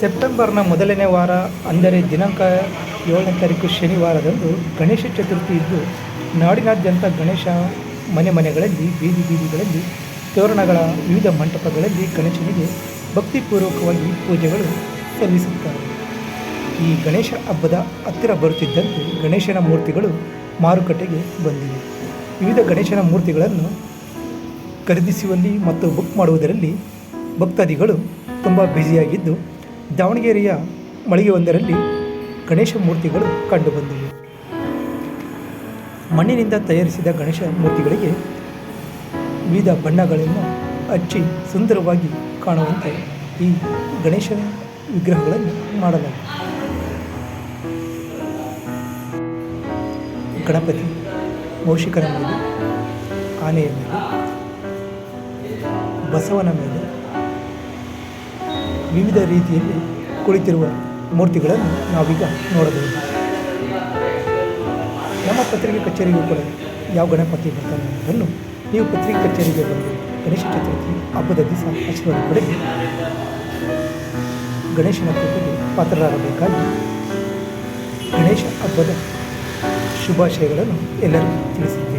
ಸೆಪ್ಟೆಂಬರ್ನ ಮೊದಲನೇ ವಾರ, ಅಂದರೆ ದಿನಾಂಕ ಏಳನೇ ತಾರೀಕು ಶನಿವಾರದಂದು ಗಣೇಶ ಚತುರ್ಥಿ ಇದ್ದು, ನಾಡಿನಾದ್ಯಂತ ಗಣೇಶ ಮನೆ ಮನೆಗಳಲ್ಲಿ, ಬೀದಿ ಬೀದಿಗಳಲ್ಲಿ, ತೋರಣಗಳ ವಿವಿಧ ಮಂಟಪಗಳಲ್ಲಿ ಗಣೇಶನಿಗೆ ಭಕ್ತಿಪೂರ್ವಕವಾಗಿ ಪೂಜೆಗಳು ಸಲ್ಲಿಸುತ್ತಾರೆ. ಈ ಗಣೇಶ ಹಬ್ಬದ ಹತ್ತಿರ ಬರುತ್ತಿದ್ದಂತೆ ಗಣೇಶನ ಮೂರ್ತಿಗಳು ಮಾರುಕಟ್ಟೆಗೆ ಬಂದಿವೆ. ವಿವಿಧ ಗಣೇಶನ ಮೂರ್ತಿಗಳನ್ನು ಖರೀದಿಸುವಲ್ಲಿ ಮತ್ತು ಬುಕ್ ಮಾಡುವುದರಲ್ಲಿ ಭಕ್ತಾದಿಗಳು ತುಂಬ ಬ್ಯುಸಿಯಾಗಿದ್ದು ದಾವಣಗೆರೆಯ ಮಳಿಗೆಯೊಂದರಲ್ಲಿ ಗಣೇಶ ಮೂರ್ತಿಗಳು ಕಂಡುಬಂದಿವೆ ಮಣ್ಣಿನಿಂದ ತಯಾರಿಸಿದ ಗಣೇಶ ಮೂರ್ತಿಗಳಿಗೆ ವಿವಿಧ ಬಣ್ಣಗಳನ್ನು ಹಚ್ಚಿ ಸುಂದರವಾಗಿ ಕಾಣುವಂತೆ ಈ ಗಣೇಶ ವಿಗ್ರಹಗಳನ್ನು ಮಾಡಲಾಗಿದೆ. ಗಣಪತಿ ಮೌಷಿಕನ ಮೇಲೆ, ಆನೆಯ ಮೇಲೆ, ಬಸವನ ಮೇಲೆ ವಿವಿಧ ರೀತಿಯಲ್ಲಿ ಕುಳಿತಿರುವ ಮೂರ್ತಿಗಳನ್ನು ನಾವೀಗ ನೋಡಬಹುದು. ನಮ್ಮ ಪತ್ರಿಕೆ ಕಚೇರಿಗೂ ಕೂಡ ಯಾವ ಗಣಪತಿ ಬರ್ತಾನೆ ಅನ್ನೋದನ್ನು ನೀವು ಪತ್ರಿಕೆ ಕಚೇರಿಗೆ ಬಂದು ಗಣೇಶ ಚತುರ್ಥಿ ಹಬ್ಬದ ದಿವಸ ಆಶೀರ್ವಾದ ಪಡೆದು ಗಣೇಶನ ಕೃಪೆಗೆ ಪಾತ್ರರಾಗಬೇಕಾಗಿ ಗಣೇಶ ಹಬ್ಬದ ಶುಭಾಶಯಗಳನ್ನು ಎಲ್ಲರಿಗೂ ತಿಳಿಸಿದ್ದಾರೆ